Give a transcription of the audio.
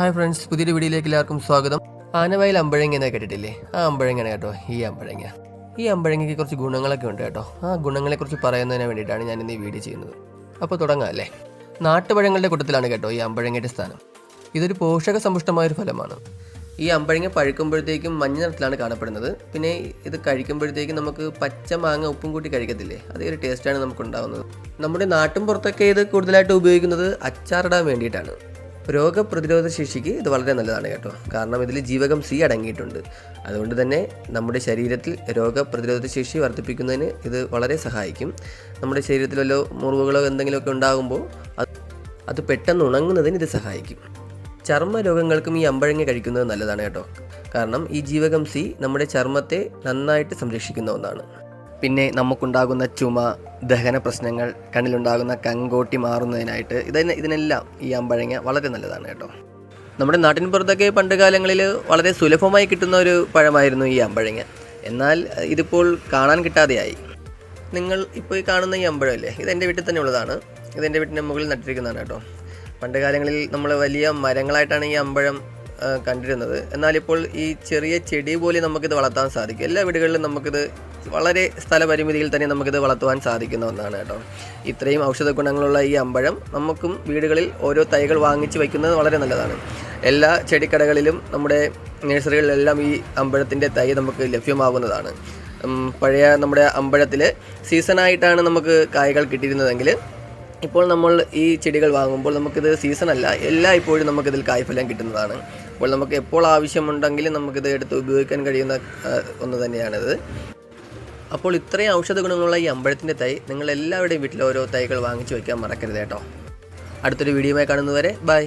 Hi friends പുതിയൊരു വീഡിയോയിലേക്ക് എല്ലാവർക്കും സ്വാഗതം. ആനവയൽ അമ്പഴങ്ങ എന്നാ കേട്ടിട്ടില്ലേ? ആ അമ്പഴങ്ങയാണ് കേട്ടോ ഈ അമ്പഴങ്ങ. ഈ അമ്പഴങ്ങയ്ക്ക് കുറച്ച് ഗുണങ്ങളൊക്കെ ഉണ്ട് കേട്ടോ. ആ ഗുണങ്ങളെക്കുറിച്ച് പറയുന്നതിന് വേണ്ടിയിട്ടാണ് ഞാൻ ഇന്ന് ഈ വീഡിയോ ചെയ്യുന്നത്. അപ്പോൾ തുടങ്ങാം അല്ലേ? നാട്ടുപഴങ്ങളുടെ കൂട്ടത്തിലാണ് കേട്ടോ ഈ അമ്പഴങ്ങയുടെ സ്ഥാനം. ഇതൊരു പോഷക സമ്പുഷ്ടമായൊരു ഫലമാണ്. ഈ അമ്പഴങ്ങ പഴുക്കുമ്പോഴത്തേക്കും മഞ്ഞ നിറത്തിലാണ് കാണപ്പെടുന്നത്. പിന്നെ ഇത് കഴിക്കുമ്പോഴത്തേക്കും നമുക്ക് പച്ച മാങ്ങ ഉപ്പും കൂട്ടി കഴിക്കത്തില്ലേ? അതേ ഒരു ടേസ്റ്റാണ് നമുക്ക് ഉണ്ടാകുന്നത് നമ്മുടെ നാട്ടും പുറത്തൊക്കെ ഇത് കൂടുതലായിട്ട് ഉപയോഗിക്കുന്നത് അച്ചാറിടാൻ വേണ്ടിയിട്ടാണ്. രോഗപ്രതിരോധ ശേഷിക്ക് ഇത് വളരെ നല്ലതാണ് കേട്ടോ. കാരണം ഇതിൽ ജീവകം സി അടങ്ങിയിട്ടുണ്ട്. അതുകൊണ്ട് തന്നെ നമ്മുടെ ശരീരത്തിൽ രോഗപ്രതിരോധ ശേഷി വർദ്ധിപ്പിക്കുന്നതിന് ഇത് വളരെ സഹായിക്കും. നമ്മുടെ ശരീരത്തിൽ വല്ല മുറിവുകളോ എന്തെങ്കിലുമൊക്കെ ഉണ്ടാകുമ്പോൾ അത് അത് പെട്ടെന്ന് ഉണങ്ങുന്നതിന് ഇത് സഹായിക്കും. ചർമ്മ രോഗങ്ങൾക്കും ഈ അമ്പഴങ്ങ കഴിക്കുന്നത് നല്ലതാണ് കേട്ടോ. കാരണം ഈ ജീവകം സി നമ്മുടെ ചർമ്മത്തെ നന്നായിട്ട് സംരക്ഷിക്കുന്ന ഒന്നാണ്. പിന്നെ നമുക്കുണ്ടാകുന്ന ചുമ ദഹന പ്രശ്നങ്ങൾ കണ്ണിലുണ്ടാകുന്ന കങ്കോട്ടി മാറുന്നതിനായിട്ട് ഇതിന് ഇതിനെല്ലാം ഈ അമ്പഴങ്ങ വളരെ നല്ലതാണ് കേട്ടോ. നമ്മുടെ നാട്ടിൻ പുറത്തൊക്കെ പണ്ട് കാലങ്ങളിൽ വളരെ സുലഭമായി കിട്ടുന്ന ഒരു പഴമായിരുന്നു ഈ അമ്പഴങ്ങ. എന്നാൽ ഇതിപ്പോൾ കാണാൻ കിട്ടാതെയായി. നിങ്ങൾ ഇപ്പോൾ ഈ കാണുന്ന ഈ അമ്പഴമല്ലേ ഇത് എന്റെ വീട്ടിൽ തന്നെ ഉള്ളതാണ്. ഇത് എന്റെ വീട്ടിന്റെ മുകളിൽ നട്ടിരിക്കുന്നതാണ് കേട്ടോ. പണ്ട് കാലങ്ങളിൽ നമ്മൾ വലിയ മരങ്ങളായിട്ടാണ് ഈ അമ്പഴം കണ്ടിരുന്നത്. എന്നാൽ ഇപ്പോൾ ഈ ചെറിയ ചെടി പോലെ നമുക്കിത് വളർത്താൻ സാധിക്കും. എല്ലാ വീടുകളിലും നമുക്കിത് വളരെ സ്ഥലപരിമിതിയിൽ തന്നെ നമുക്കിത് വളർത്തുവാൻ സാധിക്കുന്ന ഒന്നാണ് കേട്ടോ. ഇത്രയും ഔഷധ ഗുണങ്ങളുള്ള ഈ അമ്പഴം നമുക്കും വീടുകളിൽ ഓരോ തൈകൾ വാങ്ങിച്ച് വയ്ക്കുന്നത് വളരെ നല്ലതാണ്. എല്ലാ ചെടിക്കടകളിലും നമ്മുടെ നഴ്സറികളിലെല്ലാം ഈ അമ്പഴത്തിന്റെ തൈ നമുക്ക് ലഭ്യമാകുന്നതാണ് പഴയ നമ്മുടെ അമ്പഴത്തിൽ സീസണായിട്ടാണ് നമുക്ക് കായകൾ കിട്ടിയിരുന്നതെങ്കിൽ ഇപ്പോൾ നമ്മൾ ഈ ചെടികൾ വാങ്ങുമ്പോൾ നമുക്കിത് സീസണല്ല എല്ലാ ഇപ്പോഴും നമുക്കിതിൽ കായ്ഫലം കിട്ടുന്നതാണ്. അപ്പോൾ നമുക്ക് എപ്പോൾ ആവശ്യമുണ്ടെങ്കിലും നമുക്കിത് എടുത്ത് ഉപയോഗിക്കാൻ കഴിയുന്ന ഒന്ന് തന്നെയാണിത്. അപ്പോൾ ഇത്രയും ഔഷധ ഗുണങ്ങളുള്ള ഈ അമ്പഴത്തിന്റെ തൈ നിങ്ങൾ എല്ലാവരുടെയും വീട്ടിൽ ഓരോ തൈകൾ വാങ്ങിച്ചു വയ്ക്കാൻ മറക്കരുത് കേട്ടോ. അടുത്തൊരു വീഡിയോയുമായി കാണുന്നതുവരെ ബൈ